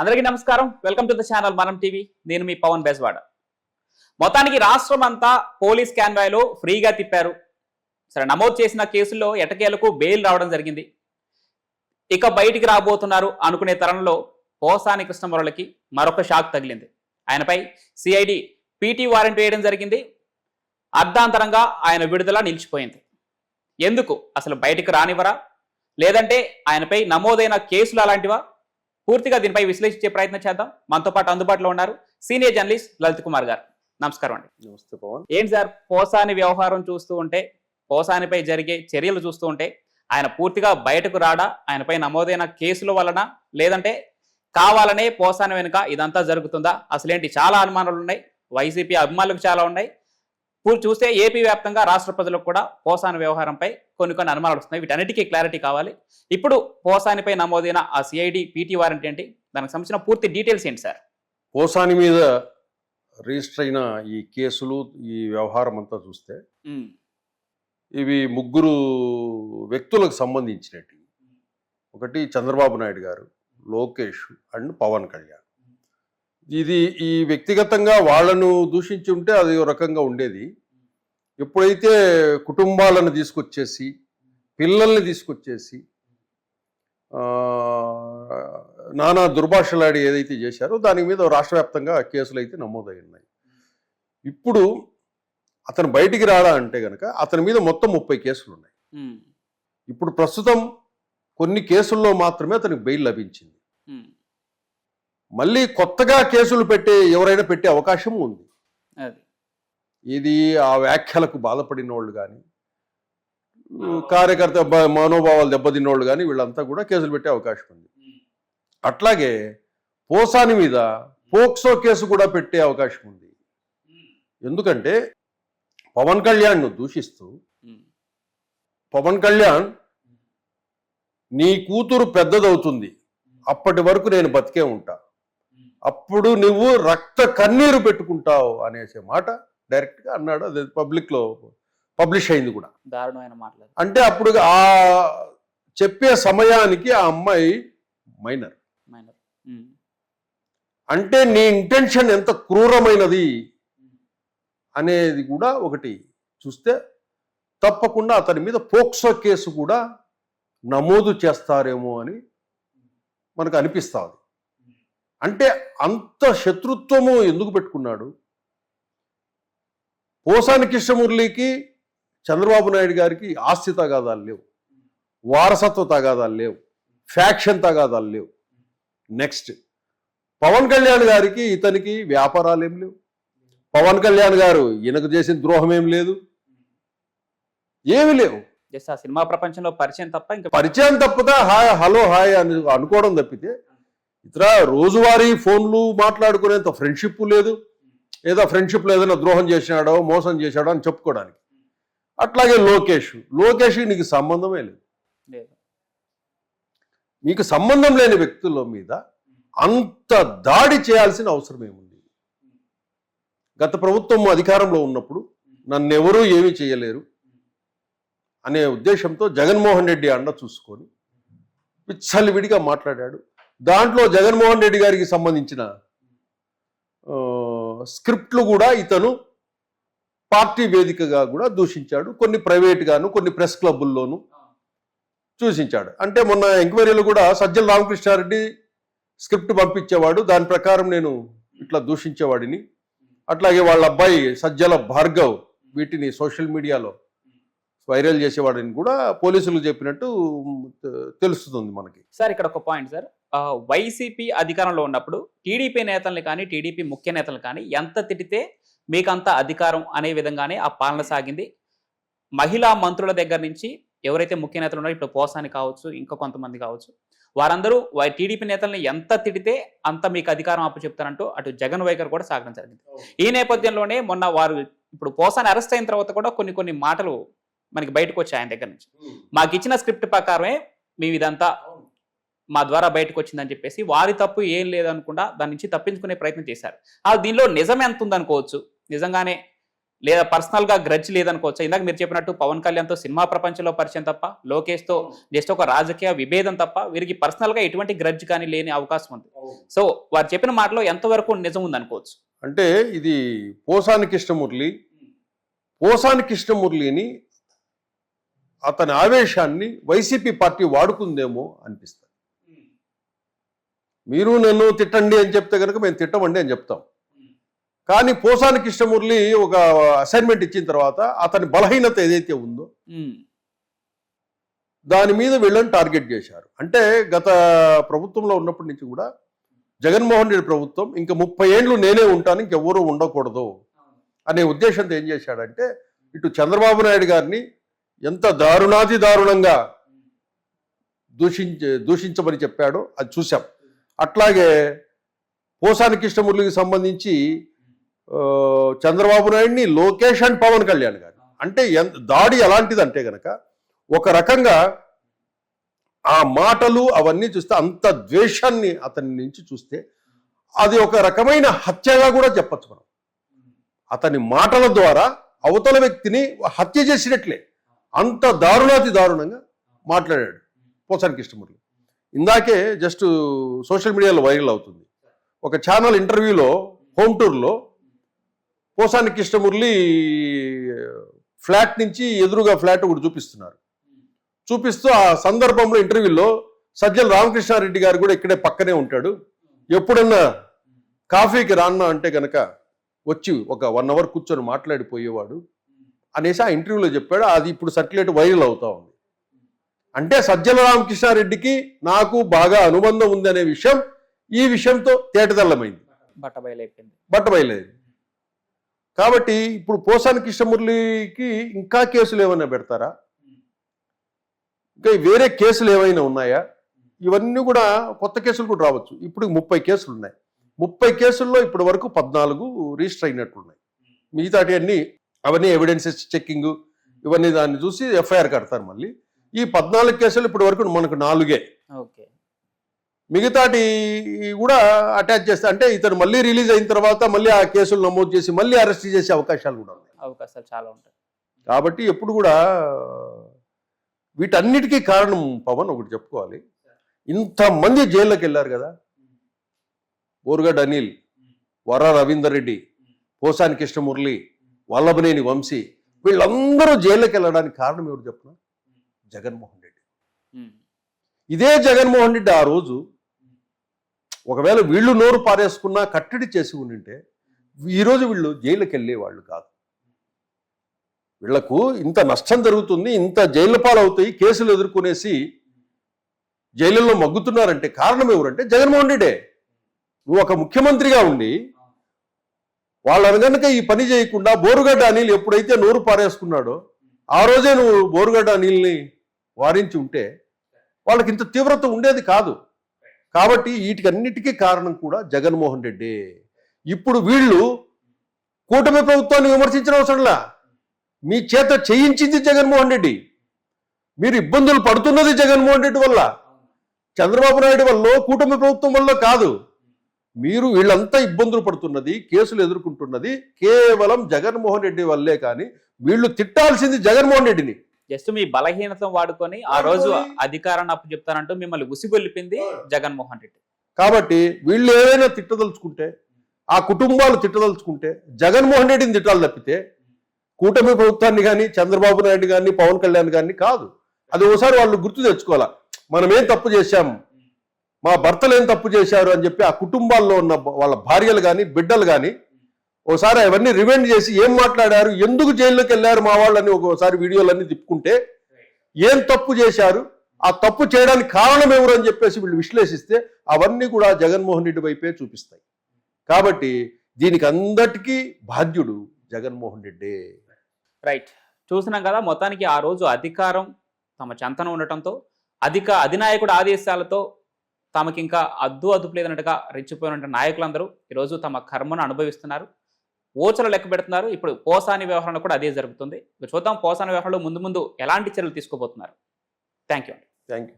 అందరికీ నమస్కారం. Welcome to the channel Manam TV నేను మీ పవన్ బెజ్వాడ. మొత్తానికి రాష్ట్రం అంతా పోలీస్ క్యాన్వాయ్లో ఫ్రీగా తిప్పారు. సరే నమోదు చేసిన కేసుల్లో ఎటకేలకు బెయిల్ రావడం జరిగింది. ఇక బయటికి రాబోతున్నారు అనుకునే తరంలో పోసాని కృష్ణమురళికి మరొక షాక్ తగిలింది. ఆయనపై సిఐడి పీటీ వారెంట్ వేయడం జరిగింది. అర్ధాంతరంగా ఆయన విడుదల నిలిచిపోయింది. ఎందుకు? అసలు బయటికి రానివ్వరా? లేదంటే ఆయనపై నమోదైన కేసులు అలాంటివా? పూర్తిగా దీనిపై విశ్లేషించే ప్రయత్నం చేద్దాం. మనతో పాటు అందుబాటులో ఉన్నారు సీనియర్ జర్నలిస్ట్ లలిత్ కుమార్ గారు. నమస్కారం అండి. నమస్తే పవన్. ఏంటి సార్ పోసాని వ్యవహారం చూస్తూ ఉంటే పోసానిపై జరిగే చర్యలు చూస్తూ ఉంటే ఆయన పూర్తిగా బయటకు రాడా? ఆయనపై నమోదైన కేసుల వలన? లేదంటే కావాలనే పోసాని వెనుక ఇదంతా జరుగుతుందా? అసలేంటి చాలా అనుమానాలు ఉన్నాయి వైసీపీ అభిమానులకు చాలా ఉన్నాయి. పూర్తి చూస్తే ఏపీ వ్యాప్తంగా రాష్ట్ర ప్రజలకు కూడా పోసాని వ్యవహారంపై కొన్ని కొన్ని అనుమానాలు వస్తున్నాయి. వీటన్నిటికీ క్లారిటీ కావాలి. ఇప్పుడు పోసానిపై నమోదైన ఆ సిఐడి పీటీ వారెంట్ ఏంటి? దానికి సంబంధించిన పూర్తి డీటెయిల్స్ ఏంటి సార్? పోసాని మీద రిజిస్టర్ అయిన ఈ కేసులు ఈ వ్యవహారం అంతా చూస్తే ఇవి ముగ్గురు వ్యక్తులకు సంబంధించినవి. ఒకటి చంద్రబాబు నాయుడు గారు లోకేష్ అండ్ పవన్ కళ్యాణ్. ఇది ఈ వ్యక్తిగతంగా వాళ్ళను దూషించి ఉంటే అది ఒక రకంగా ఉండేది. ఎప్పుడైతే కుటుంబాలను తీసుకొచ్చేసి పిల్లల్ని తీసుకొచ్చేసి నానా దుర్భాషలాడి ఏదైతే చేశారో దాని మీద రాష్ట్ర వ్యాప్తంగా కేసులు అయితే నమోదై ఉన్నాయి ఇప్పుడు అతను బయటికి రాడా అంటే గనక అతని మీద మొత్తం ముప్పై కేసులు ఉన్నాయి ఇప్పుడు ప్రస్తుతం కొన్ని కేసుల్లో మాత్రమే అతనికి బెయిల్ లభించింది. మళ్ళీ కొత్తగా కేసులు పెట్టే ఎవరైనా పెట్టే అవకాశం ఉంది. అది. ఇది ఆ వ్యాఖ్యలకు బాధపడిన వాళ్ళు కానీ కార్యకర్త మనోభావాలు దెబ్బతిన్న వాళ్ళు కానీ వీళ్ళంతా కూడా కేసులు పెట్టే అవకాశం ఉంది. అట్లాగే పోసాని మీద పోక్సో కేసు కూడా పెట్టే అవకాశం ఉంది. ఎందుకంటే పవన్ కళ్యాణ్ను దూషిస్తూ పవన్ కళ్యాణ్ నీ కూతురు పెద్దదవుతుంది. అప్పటి వరకు నేను బతికే ఉంటా. అప్పుడు నువ్వు రక్త కన్నీరు పెట్టుకుంటావు అనేసే మాట డైరెక్ట్గా అన్నాడు అది పబ్లిక్లో పబ్లిష్ అయింది కూడా. దారుణమైన మాట్లాడు. అంటే అప్పుడు ఆ చెప్పే సమయానికి ఆ అమ్మాయి మైనర్. మైనర్. అంటే నీ ఇంటెన్షన్ ఎంత క్రూరమైనది అనేది కూడా ఒకటి చూస్తే తప్పకుండా అతని మీద పోక్సో కేసు కూడా నమోదు చేస్తారేమో అని మనకు అనిపిస్తుంది అంటే అంత శత్రుత్వము ఎందుకు పెట్టుకున్నాడు? పోసాని కృష్ణమురళికి చంద్రబాబు నాయుడు గారికి ఆస్తి తగాదాలు లేవు. వారసత్వ తగాదాలు లేవు. ఫ్యాక్షన్ తగాదాలు లేవు. నెక్స్ట్ పవన్ కళ్యాణ్ గారికి ఇతనికి వ్యాపారాలు ఏం లేవు. పవన్ కళ్యాణ్ గారు ఈయనకు చేసిన ద్రోహం ఏం లేదు. ఏమి లేవు. జస్ట్ ఆ సినిమా ప్రపంచంలో పరిచయం తప్ప ఇంకా పరిచయం తప్పితే హాయ్ హలో హాయ్ అని అనుకోవడం తప్పితే ఇతర రోజువారీ ఫోన్లు మాట్లాడుకునేంత ఫ్రెండ్షిప్ లేదు. ఏదో ఫ్రెండ్షిప్లో ఏదైనా ద్రోహం చేసినాడో మోసం చేశాడో అని చెప్పుకోవడానికి. అట్లాగే లోకేష్. లోకేష్ నీకు సంబంధమే లేదు. మీకు సంబంధం లేని వ్యక్తుల మీద అంత దాడి చేయాల్సిన అవసరం ఏముంది? గత ప్రభుత్వం అధికారంలో ఉన్నప్పుడు నన్నెవరూ ఏమీ చేయలేరు అనే ఉద్దేశంతో జగన్మోహన్ రెడ్డి అండ చూసుకొని విచ్చలివిడిగా మాట్లాడాడు. దాంట్లో జగన్మోహన్ రెడ్డి గారికి సంబంధించిన స్క్రిప్ట్లు కూడా ఇతను పార్టీ వేదికగా కూడా దూషించాడు కొన్ని ప్రైవేట్గాను కొన్ని ప్రెస్ క్లబ్బుల్లోనూ చూసించాడు. అంటే మొన్న ఎంక్వైరీలో కూడా సజ్జల రామకృష్ణారెడ్డి స్క్రిప్ట్ పంపించేవాడు దాని ప్రకారం నేను ఇట్లా దూషించేవాడిని. అట్లాగే వాళ్ళ అబ్బాయి సజ్జల భార్గవ్ వీటిని సోషల్ మీడియాలో వైరల్ చేసేవాడిని కూడా పోలీసులు చెప్పినట్టు తెలుస్తుంది మనకి. సార్ ఇక్కడ ఒక పాయింట్ సార్. వైసీపీ అధికారంలో ఉన్నప్పుడు టీడీపీ నేతల్ని కానీ టీడీపీ ముఖ్య నేతలు కానీ ఎంత తిట్టితే మీకంత అధికారం అనే విధంగానే ఆ పాలన సాగింది. మహిళా మంత్రుల దగ్గర నుంచి ఎవరైతే ముఖ్య నేతలు ఉన్నారో ఇప్పుడు పోసాని కావచ్చు ఇంకా కొంతమంది కావచ్చు వారందరూ టీడీపీ నేతల్ని ఎంత తిడితే అంత మీకు అధికారం అప్పు చెప్తారంటూ అటు జగన్ వైఖరి కూడా సాగడం జరిగింది. ఈ నేపథ్యంలోనే మొన్న వారు ఇప్పుడు పోసాని అరెస్ట్ అయిన తర్వాత కూడా కొన్ని కొన్ని మాటలు మనకి బయటకు వచ్చాయి ఆయన దగ్గర నుంచి. మాకు ఇచ్చిన స్క్రిప్ట్ ప్రకారమే మేము ఇదంతా మా ద్వారా బయటకు వచ్చిందని చెప్పేసి వారి తప్పు ఏం లేదనుకుండా దాని నుంచి తప్పించుకునే ప్రయత్నం చేశారు. ఆ దీనిలో నిజం ఎంత ఉందనుకోవచ్చు నిజంగానే లేదా పర్సనల్గా గ్రడ్జ్ లేదనుకోవచ్చు? ఇందాక మీరు చెప్పినట్టు పవన్ కళ్యాణ్తో సినిమా ప్రపంచంలో పరిచయం తప్ప లోకేష్తో జస్ట్ ఒక రాజకీయ విభేదం తప్ప వీరికి పర్సనల్గా ఎటువంటి గ్రడ్జ్ కానీ లేని అవకాశం ఉంది. సో వారు చెప్పిన మాటలో ఎంతవరకు నిజం ఉంది అనుకోవచ్చు అంటే ఇది పోసాని కృష్ణమురళి పోసాని కృష్ణమురళిని అతని ఆవేశాన్ని వైసీపీ పార్టీ వాడుకుందేమో అనిపిస్తుంది. మీరు నన్ను తిట్టండి అని చెప్తే కనుక మేము తిట్టమండి అని చెప్తాం. కానీ పోసాని కృష్ణమురళి ఒక అసైన్మెంట్ ఇచ్చిన తర్వాత అతని బలహీనత ఏదైతే ఉందో దాని మీద వీళ్ళని టార్గెట్ చేశారు. అంటే గత ప్రభుత్వంలో ఉన్నప్పటి నుంచి కూడా జగన్మోహన్ రెడ్డి ప్రభుత్వం ఇంకా ముప్పై ఏళ్ళు నేనే ఉంటాను ఇంకెవ్వరూ ఉండకూడదు అనే ఉద్దేశంతో ఏం చేశాడంటే ఇటు చంద్రబాబు నాయుడు గారిని ఎంత దారుణాతి దారుణంగా దూషించ దూషించమని చెప్పాడో అది చూసాం అట్లాగే పోసాని కృష్ణమూర్తికి సంబంధించి చంద్రబాబు నాయుడిని లోకేష్ అండ్ పవన్ కళ్యాణ్ గారు. అంటే ఎంత దాడి ఎలాంటిది అంటే గనక ఒక రకంగా ఆ మాటలు అవన్నీ చూస్తే అంత ద్వేషాన్ని అతని నుంచి చూస్తే అది ఒక రకమైన హత్యగా కూడా చెప్పచ్చు మనం. అతని మాటల ద్వారా అవతల వ్యక్తిని హత్య చేసినట్లే. అంత దారుణాతి దారుణంగా మాట్లాడాడు పోసాని కృష్ణమూర్తి. ఇందాకే జస్ట్ సోషల్ మీడియాలో వైరల్ అవుతుంది. ఒక ఛానల్ ఇంటర్వ్యూలో హోమ్ టూర్లో పోసాని కృష్ణమురళి ఫ్లాట్ నుంచి ఎదురుగా ఫ్లాట్ ఒకటి చూపిస్తున్నారు. చూపిస్తూ ఆ సందర్భంలో ఇంటర్వ్యూలో సజ్జల రామకృష్ణారెడ్డి గారు కూడా ఇక్కడే పక్కనే ఉంటాడు. ఎప్పుడన్నా కాఫీకి రాన్నా అంటే గనక వచ్చి ఒక వన్ అవర్ కూర్చొని మాట్లాడిపోయేవాడు అనేసి ఆ ఇంటర్వ్యూలో చెప్పాడు. అది ఇప్పుడు సర్క్యులేట్ వైరల్ అవుతా ఉంది. అంటే సజ్జల రామకృష్ణారెడ్డికి నాకు బాగా అనుబంధం ఉందనే విషయం ఈ విషయంతో తేటతెల్లమైంది. బట్ట బయలైపోయింది బట్ట బయలేదు కాబట్టి ఇప్పుడు పోసాని కృష్ణమురళికి ఇంకా కేసులు ఏమైనా పెడతారా? ఇంకా వేరే కేసులు ఏమైనా ఉన్నాయా? ఇవన్నీ కూడా కొత్త కేసులు కూడా రావచ్చు. ఇప్పుడు ముప్పై కేసులు ఉన్నాయి. ముప్పై కేసుల్లో ఇప్పటి వరకు పద్నాలుగు రిజిస్టర్ అయినట్లున్నాయి. మిగతాటి అన్ని అవన్నీ ఎవిడెన్సెస్ చెక్కింగ్ ఇవన్నీ దాన్ని చూసి ఎఫ్ఐఆర్ కడతారు మళ్ళీ. ఈ పద్నాలుగు కేసులు ఇప్పటి వరకు మనకు నాలుగే. ఓకే. మిగతాటి కూడా అటాచ్ చేస్తే అంటే ఇతను మళ్ళీ రిలీజ్ అయిన తర్వాత మళ్ళీ ఆ కేసులు నమోదు చేసి మళ్ళీ అరెస్ట్ చేసే అవకాశాలు కూడా ఉన్నాయి. అవకాశాలు చాలా ఉంటాయి. కాబట్టి ఎప్పుడు కూడా వీటన్నిటికీ కారణం పవన్ ఒకటి చెప్పుకోవాలి. ఇంతమంది జైల్లోకి వెళ్ళారు కదా. బోరుగడ్డ అనిల్ వర రవీందర్ రెడ్డి పోసాని కృష్ణమురళి వల్లభనేని వంశీ వీళ్ళందరూ జైల్లోకి వెళ్ళడానికి కారణం ఎవరు చెప్పిన జగన్మోహన్ రెడ్డి. ఇదే జగన్మోహన్ రెడ్డి ఆ రోజు ఒకవేళ వీళ్ళు నోరు పారేసుకున్నా కట్టడి చేసి ఉండింటే ఈరోజు వీళ్ళు జైలుకి వెళ్ళేవాళ్ళు కాదు. వీళ్ళకు ఇంత నష్టం జరుగుతుంది ఇంత జైలు పాలవుతాయి కేసులు ఎదుర్కొనేసి జైలులో మగ్గుతున్నారంటే కారణం ఎవరంటే జగన్మోహన్ రెడ్డే. నువ్వు ఒక ముఖ్యమంత్రిగా ఉండి వాళ్ళని కనుక ఈ పని చేయకుండా బోరుగడ్డ అనిల్ ఎప్పుడైతే నోరు పారేసుకున్నాడో ఆ రోజే నువ్వు బోరుగడ్డ అనిల్ని వారించి ఉంటే వాళ్ళకి ఇంత తీవ్రత ఉండేది కాదు. కాబట్టి వీటికన్నిటికీ కారణం కూడా జగన్మోహన్ రెడ్డి. ఇప్పుడు వీళ్ళు కూటమి ప్రభుత్వాన్ని విమర్శించిన అవసరంలా. మీ చేత చేయించింది జగన్మోహన్ రెడ్డి. మీరు ఇబ్బందులు పడుతున్నది జగన్మోహన్ రెడ్డి వల్ల. చంద్రబాబు నాయుడు వల్ల కూటమి ప్రభుత్వం వల్ల కాదు. మీరు వీళ్ళంతా ఇబ్బందులు పడుతున్నది కేసులు ఎదుర్కొంటున్నది కేవలం జగన్మోహన్ రెడ్డి వల్లే కానీ వీళ్ళు తిట్టాల్సింది జగన్మోహన్ రెడ్డిని. జస్ట్ మీ బలహీనత వాడుకొని ఆ రోజు అధికారాన్ని అప్పు చెప్తానంటూ మిమ్మల్ని ఉసిగొల్లిపింది జగన్మోహన్ రెడ్డి. కాబట్టి వీళ్ళు ఏదైనా తిట్టదలుచుకుంటే ఆ కుటుంబాలు తిట్టదలుచుకుంటే జగన్మోహన్ రెడ్డిని తిట్టాలి తప్పితే కూటమి ప్రభుత్వాన్ని కానీ చంద్రబాబు నాయుడు కానీ పవన్ కళ్యాణ్ గారిని కాదు. అది ఒకసారి వాళ్ళు గుర్తు తెచ్చుకోవాలా. మనం ఏం తప్పు చేశాం? మా భర్తలు ఏం తప్పు చేశారు అని చెప్పి ఆ కుటుంబాల్లో ఉన్న వాళ్ళ భార్యలు కానీ బిడ్డలు కానీ ఒకసారి అవన్నీ రివెండ్ చేసి ఏం మాట్లాడారు ఎందుకు జైల్లోకి వెళ్ళారు మా వాళ్ళని ఒకసారి వీడియోలన్నీ తిప్పుకుంటే ఏం తప్పు చేశారు ఆ తప్పు చేయడానికి కారణం ఎవరు అని చెప్పేసి వీళ్ళు విశ్లేషిస్తే అవన్నీ కూడా జగన్మోహన్ రెడ్డి వైపే చూపిస్తాయి. కాబట్టి దీనికి అందటికీ బాధ్యుడు జగన్మోహన్ రెడ్డి. రైట్ చూసినాం కదా మొత్తానికి ఆ రోజు అధికారం తమ చెంతన ఉండటంతో అధిక అధినాయకుడు ఆదేశాలతో తమకింకా అద్దు అదుపు లేదన్నట్టుగా రెచ్చిపోయిన నాయకులందరూ ఈరోజు తమ కర్మను అనుభవిస్తున్నారు. ఓచలు లెక్క పెడుతున్నారు. ఇప్పుడు పోసాని వ్యవహారంలో కూడా అదే జరుగుతుంది. చూద్దాం పోసాని వ్యవహారంలో ముందు ముందు ఎలాంటి చర్యలు తీసుకోబోతున్నారు. Thank you thank you